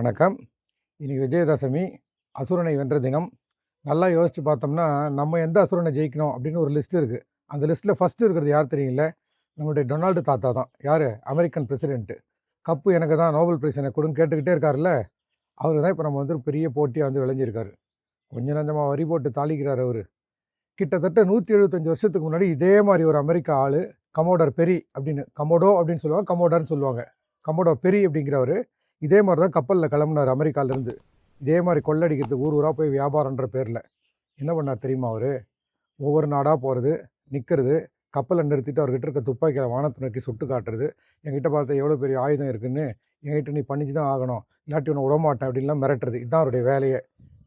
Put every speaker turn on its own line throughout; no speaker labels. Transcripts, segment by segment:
வணக்கம். இன்றைக்கி விஜயதசமி அசுரனை வென்ற தினம். நல்லா யோசித்து பார்த்தோம்னா நம்ம எந்த அசுரனை ஜெயிக்கணும் அப்படின்னு ஒரு லிஸ்ட் இருக்குது அந்த லிஸ்ட்டில் ஃபஸ்ட்டு இருக்கிறது யார் தெரியல நம்மளுடைய டொனால்டு தாத்தா தான். யார்? அமெரிக்கன் பிரசிடென்ட்டு கப்பு எனக்கு தான் நோபல் பிரைஸ் எனக்கு கொடுன்னு கேட்டுக்கிட்டே இருக்காருல்ல? அவர் தான் இப்போ நம்ம வந்து பெரிய போட்டியாக வந்து விளைஞ்சிருக்காரு கொஞ்சம் நஞ்சமாக வரி போட்டு தாளிக்கிறார் அவர். கிட்டத்தட்ட நூற்றி எழுபத்தஞ்சு வருஷத்துக்கு முன்னாடி இதே மாதிரி ஒரு அமெரிக்கா ஆள் கமோடர் பெரி அப்படின்னு கமோடோ அப்படின்னு சொல்லுவாங்க கமோடர்னு சொல்லுவாங்க. கமோடோ பெரி அப்படிங்கிறவர் இதே மாதிரி தான் கப்பலில் கிளம்புனார் அமெரிக்காலேருந்து. இதே மாதிரி கொள்ளடிக்கிறது ஊர் ஊராக போய் வியாபாரன்ற பேரில். என்ன பண்ணார் தெரியுமா அவர்? ஒவ்வொரு நாடாக போகிறது நிற்கிறது கப்பலை நிறுத்திட்டு அவர்கிட்ட இருக்க துப்பாக்கியில் வானத்தை நோக்கி சுட்டு காட்டுறது என்கிட்ட பார்த்த எவ்வளோ பெரிய ஆயுதம் இருக்குன்னு என்கிட்ட நீ பண்ணிச்சு தான் ஆகணும் இல்லாட்டி உன்னை விடமாட்டேன் அப்படின்லாம் மிரட்டுறது. இதுதான் அவருடைய வேலையை.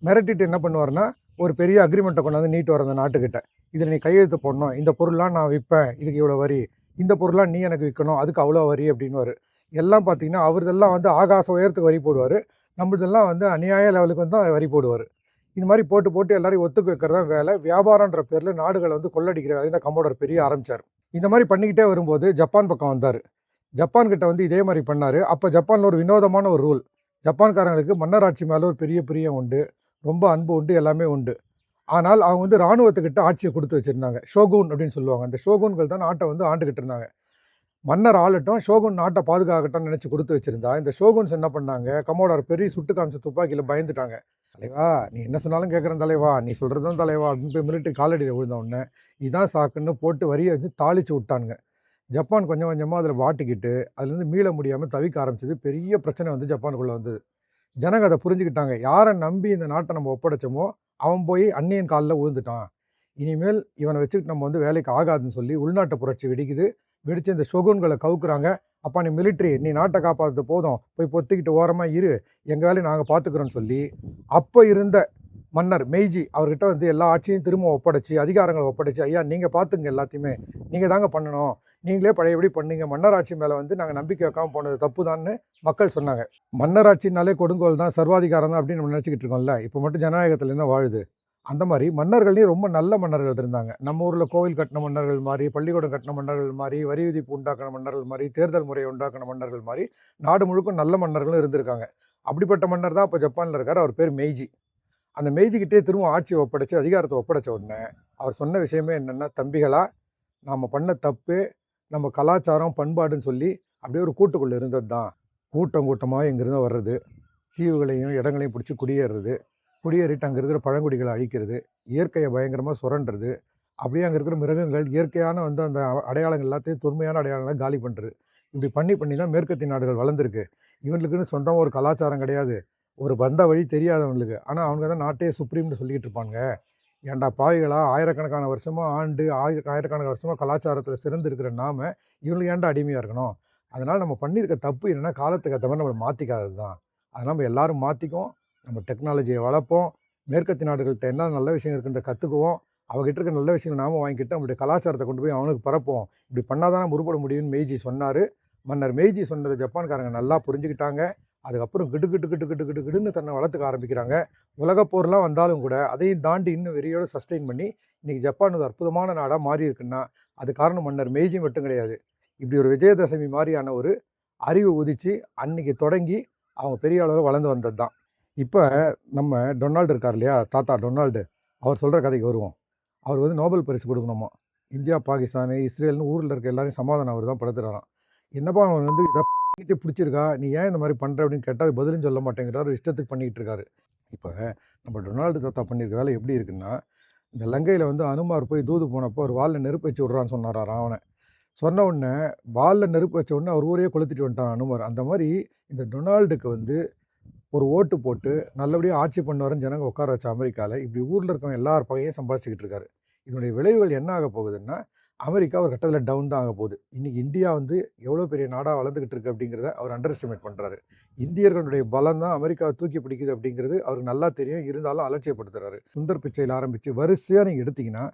மிரட்டிட்டு என்ன பண்ணுவார்னா ஒரு பெரிய அக்ரிமெண்ட்டை கொண்டாந்து நீட்டு வர அந்த நாட்டுக்கிட்ட. இதில் நீ கையெழுத்து போடணும் இந்த பொருள்லாம் நான் விற்பேன் இதுக்கு இவ்வளோ வரி இந்த பொருள்லாம் நீ எனக்கு விற்கணும் அதுக்கு அவ்வளோ வரி அப்படின்னுவார். எல்லாம் பார்த்தீங்கன்னா அவரதெல்லாம் வந்து ஆகாச உயரத்துக்கு வரி போடுவார். நம்மளதெல்லாம் வந்து அநியாய லெவலுக்கு வந்து வரி போடுவார். இந்த மாதிரி போட்டு போட்டு எல்லாரையும் ஒத்துக்க வைக்கிறது தான் வேலை. வியாபாரன்ற பேரில் நாடுகளை வந்து கொள்ளடிக்கிற வேலை தான் கம்போடர் பெரிய ஆரம்பித்தார் இந்த மாதிரி பண்ணிக்கிட்டே வரும்போது ஜப்பான் பக்கம் வந்தார். ஜப்பான் கிட்ட வந்து இதே மாதிரி பண்ணார். அப்போ ஜப்பானில் ஒரு வினோதமான ஒரு ரூல் ஜப்பான்காரங்களுக்கு மன்னராட்சி மேலே ஒரு பெரிய பிரியம் உண்டு. ரொம்ப அன்பு உண்டு எல்லாமே உண்டு. ஆனால் அவங்க வந்து இராணுவத்துக்கிட்ட ஆட்சியை கொடுத்து வச்சுருந்தாங்க. ஷோகூன் அப்படின்னு சொல்லுவாங்க. அந்த ஷோகூன்கள் தான் நாட்டை வந்து ஆண்டுகிட்டு இருந்தாங்க. மன்னர் ஆளட்டும் ஷோகுன் நாட்டை பாதுகாக்கட்டும்னு நினச்சி கொடுத்து வச்சிருந்தா இந்த ஷோகுன்ஸ் என்ன பண்ணாங்க? கமோடர் பெரிய சுட்டு காமிச்ச துப்பாக்கியில் பயந்துட்டாங்க. தலைவா நீ என்ன சொன்னாலும் கேட்குறேன் தலைவா நீ சொல்கிறது தான் தலைவா அப்படின்னு போய் மிலிட்டரி காலடியில் விழுந்த உடனே இதான் சாக்குன்னு போட்டு வரியை வச்சு தாளித்து விட்டானுங்க. ஜப்பான் கொஞ்சம் கொஞ்சமாக அதில் வாட்டிக்கிட்டு அதுலேருந்து மீள முடியாமல் தவிக்க ஆரம்பிச்சது. பெரிய பிரச்சனை வந்து ஜப்பானுக்குள்ளே வந்தது. ஜனங்க அதை புரிஞ்சுக்கிட்டாங்க. யாரை நம்பி இந்த நாட்டை நம்ம ஒப்படைச்சோமோ அவன் போய் அன்னியன் காலில் விழுந்துட்டான் இனிமேல் இவனை வச்சுக்கிட்டு நம்ம வந்து வேலைக்கு ஆகாதுன்னு சொல்லி உள்நாட்டு புரட்சி வெடிக்குது. வெடித்து இந்த சொகுன்களை கவுக்குறாங்க. அப்பா நீ மிலிட்ரி நீ நாட்டை காப்பாற்றது போதும். போய் பொத்திக்கிட்டு ஓரமாக இரு. எங்கள் வேலையை நாங்கள் பார்த்துக்குறோன்னு சொல்லி அப்போ இருந்த மன்னர் மெய்ஜி அவர்கிட்ட வந்து எல்லா ஆட்சியும் திரும்ப ஒப்படைச்சி அதிகாரங்களை ஒப்படைச்சி ஐயா நீங்கள் பார்த்துங்க எல்லாத்தையுமே. நீங்கள் தாங்க பண்ணணும். நீங்களே பழையபடி பண்ணீங்க. மன்னராட்சி மேலே வந்து நாங்கள் நம்பிக்கை வைக்காமல் போனது தப்பு தான்னு மக்கள் சொன்னாங்க. மன்னராட்சினாலே கொடுங்கோல் தான் சர்வாதிகாரம் தான் அப்படின்னு நம்ம நினச்சிக்கிட்டு இருக்கோம்ல. இப்போ மட்டும் ஜனநாயகத்தில் என்ன வாழுது? அந்த மாதிரி மன்னர்கள்லேயும் ரொம்ப நல்ல மன்னர்கள் இருந்தாங்க நம்ம ஊரில் கோவில் கட்டின மன்னர்கள் மாதிரி பள்ளிக்கூடம் கட்டின மன்னர்கள் மாதிரி வரி விதிப்பு உண்டாக்கின மன்னர்கள் மாதிரி தேர்தல் முறையை உண்டாக்கின மன்னர்கள் மாதிரி நாடு முழுக்க நல்ல மன்னர்களும் இருந்திருக்காங்க. அப்படிப்பட்ட மன்னர் தான் இப்போ ஜப்பானில் இருக்கார். அவர் பேர் மெய்ஜி. அந்த மெய்ஜிக்கிட்டே திரும்ப ஆட்சியை ஒப்படைச்சு அதிகாரத்தை ஒப்படைச்ச உடனே அவர் சொன்ன விஷயமே என்னென்னா தம்பிகளா நாம் பண்ண தப்பு நம்ம கலாச்சாரம் பண்பாடுன்னு சொல்லி அப்படியே ஒரு கூட்டுக்குள்ளே இருந்தது தான் கூட்டம் கூட்டமாக இங்கேருந்து வர்றது தீவுகளையும் இடங்களையும் பிடிச்சி குடியேறுறது குடியேறிட்டு அங்கே இருக்கிற பழங்குடிகளை அழிக்கிறது இயற்கையை பயங்கரமாக சுரண்டுறது அப்படியே அங்கே இருக்கிற மிருகங்கள் இயற்கையான வந்து அந்த அடையாளங்கள் எல்லாத்தையும் தொன்மையான அடையாளங்களை காலி பண்ணுறது இப்படி பண்ணி பண்ணி தான் மேற்கத்திய நாடுகள் வளர்ந்துருக்கு. இவங்களுக்குன்னு சொந்தமாக ஒரு கலாச்சாரம் கிடையாது. ஒரு வந்த வழி தெரியாதவங்களுக்கு. ஆனால் அவங்க தான் நாட்டே சுப்ரீம்னு சொல்லிக்கிட்டு இருப்பாங்க. ஏன்டா பாவிகளாக ஆயிரக்கணக்கான வருஷமாக ஆண்டு ஆயிர ஆயிரக்கணக்கான வருஷமாக கலாச்சாரத்தில் சிறந்து இருக்கிற நாம இவங்களுக்கு ஏன்டா அடிமையாக இருக்கணும்? அதனால் நம்ம பண்ணியிருக்க தப்பு என்னென்னா காலத்துக்கு ஏற்ற மாதிரி நம்ம மாற்றிக்காதது தான் அதை நம்ம எல்லாரும் மாற்றிக்கும் நம்ம டெக்னாலஜியை வளர்ப்போம். மேற்கத்திய நாடுகள்கிட்ட என்ன நல்ல விஷயம் இருக்குன்றத கற்றுக்குவோம் அவகிட்ட இருக்க நல்ல விஷயங்கள் நாம வாங்கிக்கிட்டு நம்மளுடைய கலாச்சாரத்தை கொண்டு போய் அவனுக்கு பரப்போம் இப்படி பண்ணாதான் நம்ம உருப்பட முடியும்னு மெய்ஜி சொன்னார். மன்னர் மெய்ஜி சொன்னதை ஜப்பான்காரங்க நல்லா புரிஞ்சுக்கிட்டாங்க. அதுக்கப்புறம் கிடு கிட்டு கிட்டு கிட்டு கிட்டு கிடுன்னு தன்னை வளர்த்துக்க ஆரம்பிக்கிறாங்க. உலகப்போர்லாம் வந்தாலும் கூட அதையும் தாண்டி இன்னும் வெறியோடு சஸ்டெயின் பண்ணி இன்றைக்கி ஜப்பான் ஒரு அற்புதமான நாடாக மாறி இருக்குன்னா அது காரணம் மன்னர் மெய்ஜி மட்டும் கிடையாது. இப்படி ஒரு விஜயதசமி மாதிரியான ஒரு அறிவு உதிச்சு அன்னைக்கு தொடங்கி அவங்க பெரிய அளவில் வளர்ந்து வந்தது தான் இப்போ நம்ம டொனால்டு இருக்கார் இல்லையா? தாத்தா டொனால்டு. அவர் சொல்கிற கதைக்கு வருவோம். அவர் வந்து நோபல் பரிசு கொடுக்கணுமா? இந்தியா பாகிஸ்தான் இஸ்ரேல்னு ஊரில் இருக்க எல்லாரையும் சமாதானம் அவர் தான் படுத்துறாராம். என்னப்பா அவன் வந்து இதை பிடிச்சிருக்கா? நீ ஏன் இந்த மாதிரி பண்ணுற அப்படின்னு கேட்டால் அது பதிலும் சொல்ல மாட்டேங்கிறார். ஒரு இஷ்டத்துக்கு பண்ணிக்கிட்டு இருக்காரு. இப்போ நம்ம டொனால்டு தாத்தா பண்ணியிருக்க வேலை எப்படி இருக்குன்னா இந்த லங்கையில் வந்து அனுமார் போய் தூது போனப்போ ஒரு வாலில் நெருப்பு வச்சு விட்றான்னு சொன்னாரா அவனை. சொன்ன உடனே வாலில் நெருப்பு வச்ச உடனே அவர் ஊரையே கொளுத்திட்டு வந்துட்டான் அனுமார். அந்த மாதிரி இந்த டொனால்டுக்கு வந்து ஒரு ஓட்டு போட்டு நல்லபடியாக ஆட்சி பண்ணுவாருன்னு ஜனங்க உட்கார வச்ச அமெரிக்காவில் இப்படி ஊரில் இருக்கவங்க எல்லார் பகையும் சம்பாதிச்சுக்கிட்டு இருக்காரு. இதனுடைய விளைவுகள் என்ன ஆக போகுதுன்னா அமெரிக்கா ஒரு கட்டத்தில் டவுன் தான் ஆக போகுது. இன்றைக்கி இந்தியா வந்து எவ்வளோ பெரிய நாடாக வளர்ந்துக்கிட்டு இருக்கு அப்படிங்கிறத அவர் அண்டர் எஸ்டிமேட் பண்ணுறாரு இந்தியர்களுடைய பலம் தான் அமெரிக்காவை தூக்கி பிடிக்குது அப்படிங்கிறது அவருக்கு நல்லா தெரியும். இருந்தாலும் அலட்சியப்படுத்துறாரு. சுந்தர் பிச்சையில் ஆரம்பித்து வரிசையாக நீங்கள் எடுத்தீங்கன்னா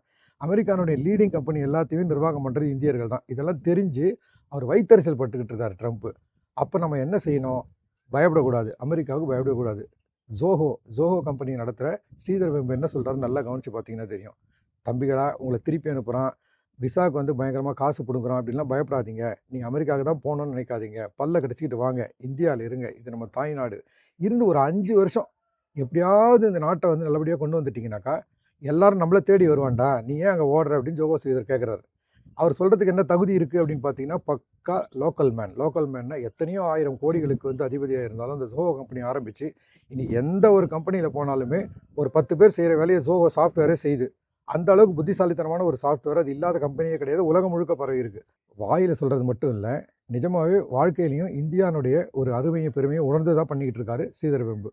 அமெரிக்கானுடைய லீடிங் கம்பெனி எல்லாத்தையுமே நிர்வாகம் பண்ணுறது இந்தியர்கள் தான். இதெல்லாம் தெரிஞ்சு அவர் வைத்தறிச்சல் பட்டுக்கிட்டு இருக்காரு ட்ரம்ப்பு அப்போ நம்ம என்ன செய்யணும்? பயப்படக்கூடாது. அமெரிக்காவுக்கு பயப்படக்கூடாது. ஜோஹோ ஜோஹோ கம்பெனி நடத்துகிற ஸ்ரீதர் வெம்பு என்ன சொல்கிறாரு நல்லா கவனித்து பார்த்தீங்கன்னா தெரியும். தம்பிகளா உங்களை திருப்பி அனுப்புகிறான் விசாவுக்கு வந்து பயங்கரமாக காசு கொடுக்குறோம் அப்படின்லாம் பயப்படாதீங்க. நீங்கள் அமெரிக்காவுக்கு தான் போகணும்னு நினைக்காதீங்க. பல்ல கிடச்சிக்கிட்டு வாங்க. இந்தியாவில் இருங்க. இது நம்ம தாய்நாடு இருந்து ஒரு அஞ்சு வருஷம் எப்படியாவது இந்த நாட்டை வந்து நல்லபடியாக கொண்டு வந்துட்டீங்கன்னாக்கா எல்லாரும் நம்மளை தேடி வருவான்டா. நீ ஏன் அங்கே ஓடுற அப்படின்னு ஜோகோ ஸ்ரீதர் கேட்குறாரு அவர் சொல்கிறதுக்கு என்ன தகுதி இருக்குது அப்படின்னு பார்த்தீங்கன்னா பக்கா லோக்கல் மேன் லோக்கல் மேன்னா எத்தனையோ ஆயிரம் கோடிகளுக்கு வந்து அதிபதியாக இருந்தாலும் அந்த ஜோகோ கம்பெனி ஆரம்பித்து இனி எந்த ஒரு கம்பெனியில் போனாலுமே ஒரு பத்து பேர் செய்கிற வேலையை ஜோகோ சாஃப்ட்வேரே செய்யுது அந்த அளவுக்கு புத்திசாலித்தனமான ஒரு சாஃப்ட்வேர் அது இல்லாத கம்பெனியே கிடையாது உலகம் முழுக்க பரவி இருக்குது வாயில் சொல்கிறது மட்டும் இல்லை நிஜமாகவே வாழ்க்கையிலையும் இந்தியானுடைய ஒரு அருமையும் பெருமையும் உணர்ந்து தான் பண்ணிக்கிட்டு இருக்காரு ஸ்ரீதர் வெம்பு.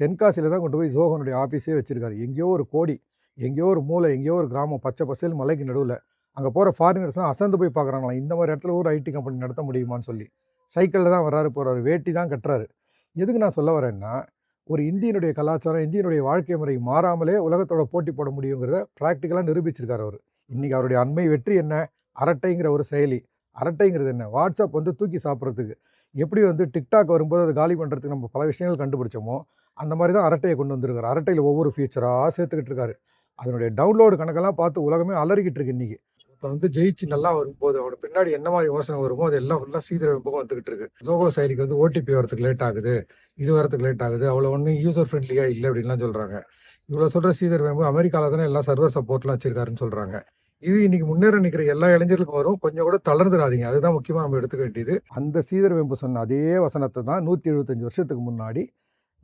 தென்காசியில் தான் கொண்டு போய் ஜோகனுடைய ஆஃபீஸே வச்சுருக்காரு. எங்கேயோ ஒரு கோடி எங்கேயோ ஒரு மூளை எங்கேயோ ஒரு கிராமம் பச்சை பசேல் மலைக்கு நடுவில் அங்கே போகிற ஃபாரினர்ஸ்லாம் அசந்து போய் பார்க்குறாங்களாம் இந்த மாதிரி இடத்துல ஒரு ஐடி கம்பெனி நடத்த முடியுமான்னு சொல்லி. சைக்கிளில் தான் வர்றாரு போகிறாரு வேட்டி தான் கட்டுறாரு. எதுக்கு நான் சொல்ல வரேன்னா ஒரு இந்தியனுடைய கலாச்சாரம் இந்தியனுடைய வாழ்க்கை முறை மாறாமலே உலகத்தோட போட்டி போட முடியுங்கிறத ப்ராக்டிக்கலாக நிரூபிச்சிருக்காரு அவர். இன்றைக்கி அவருடைய அண்மை வெற்றி என்ன? அரட்டைங்கிற ஒரு செயலி. அரட்டைங்கிறது என்ன? வாட்ஸ்அப் வந்து தூக்கி சாப்பிட்றதுக்கு. எப்படி வந்து டிக்டாக் வரும்போது அதை காலி பண்ணுறதுக்கு நம்ம பல விஷயங்கள் கண்டுபிடிச்சோமோ அந்த மாதிரி தான் அரட்டையை கொண்டு வந்திருக்காரு. அரட்டையில் ஒவ்வொரு ஃபியூச்சராக சேர்த்துக்கிட்டு இருக்காரு. அதனுடைய டவுன்லோடு கணக்கெல்லாம் பார்த்து உலகமே அலறிக்கிட்டு இருக்கு இன்றைக்கி வந்து ஜெயிச்சு நல்லா வரும்போது அவனோட பின்னாடி என்ன மாதிரி யோசனை வருமோ அது எல்லாம் ஃபுல்லாக ஸ்ரீதர பக்கம் வந்துகிட்டு இருக்கு. ஜோகோ சைடிக்கு வந்து ஓடிபி வரதுக்கு லேட் ஆகுது. இது வரதுக்கு லேட் ஆகுது. அவ்வளோ ஒன்றும் யூசர் ஃப்ரெண்ட்லியாக இல்லை அப்படின்லாம் சொல்கிறாங்க இவ்வளோ சொல்கிற ஸ்ரீதர் வேம்பு அமெரிக்காவில் தானே எல்லாம் சர்வர் சப்போர்ட்லாம் வச்சிருக்காருன்னு சொல்கிறாங்க இது இன்னைக்கு முன்னேற நிற்கிற எல்லா இளைஞர்களுக்கும் வரும். கொஞ்சம் கூட தளர்ந்துடாதீங்க அதுதான் முக்கியமாக நம்ம எடுத்துக்க வேண்டியது. அந்த ஸ்ரீதர் வேம்பு சொன்ன அதே வசனத்தை தான் நூற்றி எழுபத்தஞ்சு வருஷத்துக்கு முன்னாடி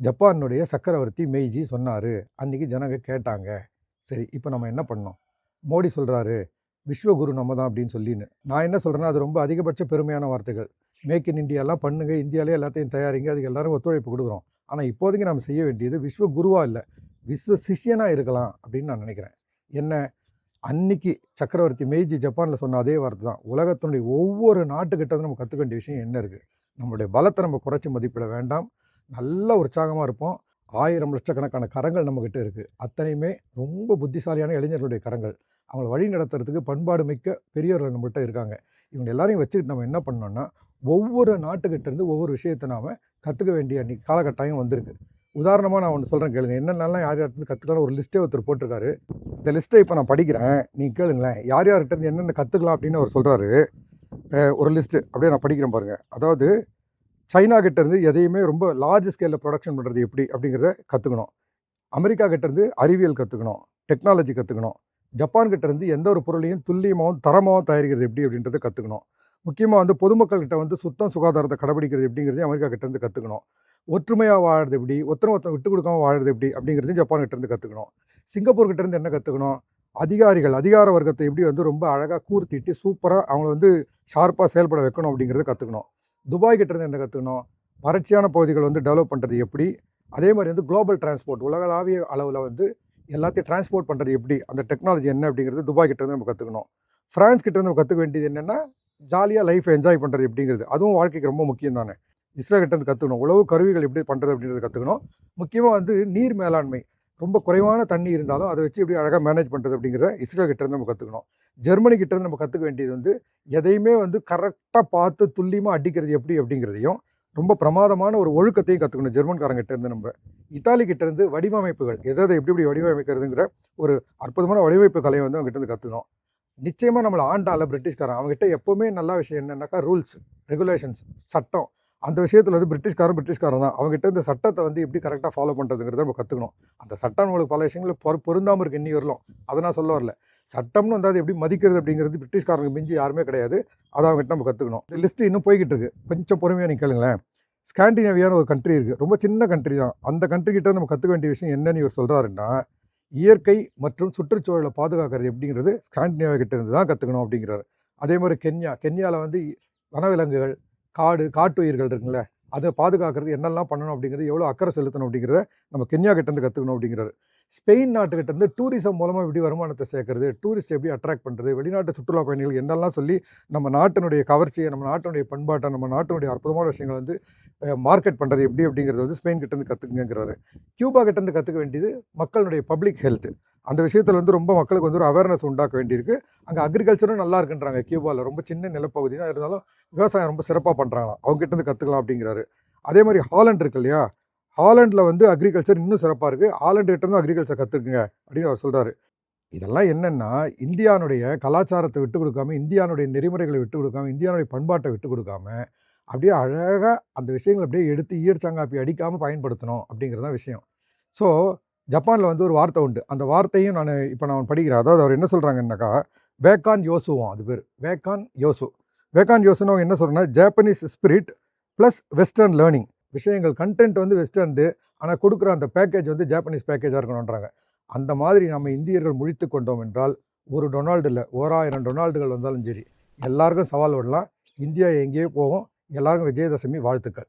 ஜப்பானுடைய சக்கரவர்த்தி மெய்ஜி சொன்னார். அன்னைக்கு ஜனங்க கேட்டாங்க. சரி இப்போ நம்ம என்ன பண்ணோம்? மோடி சொல்கிறாரு விஸ்வகுரு நம்ம தான் அப்படின்னு சொல்லின்னு. நான் என்ன சொல்கிறேன்னா அது ரொம்ப அதிகபட்ச பெருமையான வார்த்தைகள். மேக் இன் இந்தியாலாம் பண்ணுங்க. இந்தியாவிலே எல்லாத்தையும் தயாரிங்க. அதுக்கு எல்லாரும் ஒத்துழைப்பு கொடுக்குறோம். ஆனால் இப்போதைக்கு நம்ம செய்ய வேண்டியது விஸ்வ குருவாக இல்லை விஸ்வ சிஷ்யனாக இருக்கலாம் அப்படின்னு நான் நினைக்கிறேன். என்ன அன்னைக்கு சக்கரவர்த்தி மெய்ஜி ஜப்பானில் சொன்ன அதே வார்த்தை தான். உலகத்தினுடைய ஒவ்வொரு நாட்டுக்கிட்ட நம்ம கற்றுக்க வேண்டிய விஷயம் என்ன இருக்குது நம்மளுடைய பலத்தை நம்ம குறைச்சி மதிப்பிட வேண்டாம். நல்ல உற்சாகமாக இருப்போம். ஆயிரம் லட்சக்கணக்கான கரங்கள் நம்மக்கிட்ட இருக்குது அத்தனையுமே ரொம்ப புத்திசாலியான இளைஞர்களுடைய கரங்கள். அவங்கள வழி நடத்துறதுக்கு பண்பாடு மிக்க பெரியவர்கள் நம்மள்கிட்ட இருக்காங்க. இவங்க எல்லாரையும் வச்சுக்கிட்டு நம்ம என்ன பண்ணோம்னா ஒவ்வொரு நாட்டுக்கிட்டேருந்து ஒவ்வொரு விஷயத்தை நாம் கற்றுக்க வேண்டிய அன்றைக்கி காலகட்டாயம் வந்திருக்கு. உதாரணமாக நான் ஒன்று சொல்கிறேன் கேளுங்க. என்னென்னலாம் யார் யார்கிட்ட கற்றுக்கலாம் ஒரு லிஸ்ட்டே ஒருத்தர் போட்டிருக்காரு. இந்த லிஸ்ட்டை இப்போ நான் படிக்கிறேன். நீங்கள் கேளுங்களேன். யார் யார்கிட்டருந்து என்னென்ன கற்றுக்கலாம் அப்படின்னு அவர் சொல்கிறாரு ஒரு லிஸ்ட்டு அப்படியே நான் படிக்கிறேன் பாருங்கள் அதாவது சைனா கிட்டேருந்து எதையுமே ரொம்ப லார்ஜ் ஸ்கேலில் ப்ரொடக்ஷன் பண்ணுறது எப்படி அப்படிங்கிறத கற்றுக்கணும் அமெரிக்கா கிட்டேருந்து அறிவியல் கற்றுக்கணும் டெக்னாலஜி கற்றுக்கணும் ஜப்பான்கிட்ட இருந்து எந்த ஒரு பொருளையும் துல்லியமாகவும் தரமாகவும் தயாரிக்கிறது எப்படி அப்படின்றத கற்றுக்கணும் முக்கியமாக வந்து பொதுமக்கள்கிட்ட வந்து சுத்தம் சுகாதாரத்தை கடைபிடிக்கிறது எப்படிங்கிறதையும் அமெரிக்கா கிட்டேருந்து கற்றுக்கணும் ஒற்றுமையாக வாழறது எப்படி? ஒத்தனை ஒருத்தன் விட்டு கொடுக்காம வாழறது எப்படி? அப்படிங்கிறதையும் ஜப்பான்கிட்டேருந்து கற்றுக்கணும் சிங்கப்பூர் என்ன கற்றுக்கணும் அதிகாரிகள் அதிகார வர்க்கத்தை எப்படி வந்து ரொம்ப அழகாக கூர்த்திட்டு சூப்பராக அவங்கள வந்து ஷார்ப்பாக செயல்பட வைக்கணும் அப்படிங்கிறத கற்றுக்கணும் துபாய்கிட்டேருந்து என்ன கற்றுக்கணும் வறட்சியான பகுதிகள் வந்து டெவலப் பண்ணுறது எப்படி? அதே மாதிரி வந்து குளோபல் டிரான்ஸ்போர்ட் உலகளாவிய அளவில் வந்து எல்லாத்தையும் டிரான்ஸ்போர்ட் பண்ணுறது எப்படி? அந்த டெக்னாலஜி என்ன அப்படிங்கிறது துபாய் கிட்டேருந்து நம்ம கற்றுக்கணும் ஃப்ரான்ஸ் கிட்டேருந்து நம்ம கற்றுக்க வேண்டியது என்னென்னா ஜாலியாக லைஃப் என்ஜாய் பண்ணுறது எப்படிங்கிறது. அதுவும் வாழ்க்கைக்கு ரொம்ப முக்கியம் தானே. இஸ்ரோ கிட்டேருந்து கற்றுக்கணும் உழவு கருவிகள் எப்படி பண்ணுறது அப்படின்றத கற்றுக்கணும் முக்கியமாக வந்து நீர் மேலாண்மை. ரொம்ப குறைவான தண்ணி இருந்தாலும் அதை வச்சு எப்படி அழகாக மேனேஜ் பண்ணுறது அப்படிங்கிறத இஸ்ரோ கிட்டேருந்து நம்ம கற்றுக்கணும் ஜெர்மனி கிட்டேருந்து நம்ம கற்றுக்க வேண்டியது வந்து எதையுமே வந்து கரெக்டாக பார்த்து துல்லியமாக அடிக்கிறது எப்படி அப்படிங்கிறதையும் ரொம்ப பிரமாதமான ஒரு ஒழுக்கத்தையும் கற்றுக்கணும் ஜெர்மன்காரங்கிட்டேருந்து நம்ம. இத்தாலி கிட்டேருந்து வடிவமைப்புகள் எதை எப்படி எப்படி வடிவமைக்கிறதுங்கிற ஒரு அற்புதமான வடிவமைப்பு கலையை வந்து அவங்ககிட்ட இருந்து கற்றுக்கணும் நிச்சயமாக நம்மளை ஆண்டால பிரிட்டிஷ்காரன் அவங்ககிட்ட எப்போவுமே நல்ல விஷயம் என்னென்னாக்கா ரூல்ஸ் ரெகுலேஷன்ஸ் சட்டம். அந்த விஷயத்தில் வந்து பிரிட்டிஷ்காரன் பிரிட்டிஷ்காரன் தான். அவங்ககிட்ட இந்த சட்டத்தை வந்து எப்படி கரெக்டாக ஃபாலோ பண்ணுறதுங்கிறத நம்ம கற்றுக்கணும் அந்த சட்டம் நம்மளுக்கு பல விஷயங்களில் பொறு பொருந்தாமல் இருக்கு இன்னி வரலாம். அதை நான் சொல்ல வரல. சட்டம்னு வந்து அது எப்படி மதிக்கிறது அப்படிங்கிறது பிரிட்டிஷ்காரங்க மிஞ்சி யாருமே கிடையாது. அதை அவங்ககிட்ட நம்ம கற்றுக்கணும் இந்த லிஸ்ட்டு இன்னும் போய்கிட்டு இருக்கு. கொஞ்சம் பொறுமையாக நிற்கலுங்களேன் ஸ்காண்டினேவியான ஒரு கண்ட்ரி இருக்குது ரொம்ப சின்ன கண்ட்ரி தான். அந்த கண்ட்ரிக்கிட்ட நம்ம கற்றுக்க வேண்டிய விஷயம் என்னன்னு இவர் சொல்கிறாருன்னா இயற்கை மற்றும் சுற்றுச்சூழலை பாதுகாக்கிறது எப்படிங்கிறது ஸ்காண்டினேவியா கிட்ட இருந்து தான் கற்றுக்கணும் அப்படிங்கிறாரு. அதே மாதிரி கென்யா. கென்யாவில் வந்து வனவிலங்குகள் காடு காட்டு உயிர்கள் இருக்குங்களே அதை பாதுகாக்கிறது என்னெல்லாம் பண்ணணும் அப்படிங்கிறது எவ்வளோ அக்கறை செலுத்தணும் அப்படிங்கிறத நம்ம கென்யா கிட்டேருந்து கற்றுக்கணும் அப்படிங்கிறாரு. ஸ்பெயின் நாட்டுக்கிட்டேருந்து டூரிசம் மூலமாக எப்படி வருமானத்தை சேர்க்கறது டூரிஸ்ட் எப்படி அட்ராக்ட் பண்ணுறது வெளிநாட்டு சுற்றுலா பயணிகள் என்னெல்லாம் சொல்லி நம்ம நாட்டினுடைய கவர்ச்சியை நம்ம நாட்டினுடைய பண்பாட்டை நம்ம நாட்டினுடைய அற்புதமான விஷயங்களை வந்து மார்க்கெட் பண்ணுறது எப்படி அப்படிங்கிறது வந்து ஸ்பெயின் கிட்டேருந்து கற்றுக்குங்கிறாரு கியூபா கிட்டேருந்து கற்றுக்க வேண்டியது மக்களுடைய பப்ளிக் ஹெல்த்து அந்த விஷயத்தில் வந்து ரொம்ப மக்களுக்கு வந்து ஒரு அவேர்னஸ் உண்டாக்க வேண்டியிருக்கு. அங்கே அக்ரிகல்ச்சரும் நல்லா இருக்குன்றாங்க கியூபாவில் ரொம்ப சின்ன நிலப்பகுதி தான் இருந்தாலும் விவசாயம் ரொம்ப சிறப்பாக பண்ணுறாங்களாம் அவங்ககிட்டேருந்து கற்றுக்கலாம் அப்படிங்கிறாரு. அதே மாதிரி ஹாலண்ட் இருக்கு இல்லையா? ஹாலண்டில் வந்து அக்ரிகல்ச்சர் இன்னும் சிறப்பாக இருக்குது ஹாலண்ட் கிட்டேருந்து அக்ரிகல்ச்சர் கற்றுக்குங்க அப்படின்னு அவர் சொல்கிறாரு இதெல்லாம் என்னென்னா இந்தியானுடைய கலாச்சாரத்தை விட்டு கொடுக்காம இந்தியானுடைய நெறிமுறைகளை விட்டு கொடுக்காம இந்தியானுடைய பண்பாட்டை விட்டு கொடுக்காம அப்படியே அழகாக அந்த விஷயங்களை அப்படியே எடுத்து ஈயடிச்சாங்காப்பி அடிக்காமல் பயன்படுத்தணும் அப்படிங்கிறது தான் விஷயம். ஸோ, ஜப்பானில் வந்து ஒரு வார்த்தை உண்டு. அந்த வார்த்தையும் நான் இப்போ நான் படிக்கிறேன். அதாவது அவர் என்ன சொல்கிறாங்கன்னாக்கா வேக்கான் யோசுவோம் அது பேர் வேக்கான் யோசு. வேக்கான் யோசுன்னு அவங்க என்ன சொல்கிறேன்னா Japanese spirit plus western learning. விஷயங்கள் கன்டென்ட் வந்து வெஸ்டர்ன்து. ஆனால் கொடுக்குற அந்த பேக்கேஜ் வந்து ஜாப்பனீஸ் பேக்கேஜாக இருக்கணுன்றாங்க. அந்த மாதிரி நம்ம இந்தியர்கள் முழித்து கொண்டோம் என்றால், ஒரு டொனால்டு இல்லை ஓராயிரம் டொனால்டுகள் வந்தாலும் சரி, எல்லாருக்கும் சவால் விடலாம். இந்தியா எங்கேயோ போகும். எல்லாருக்கும் விஜயதசமி வாழ்த்துக்கள்.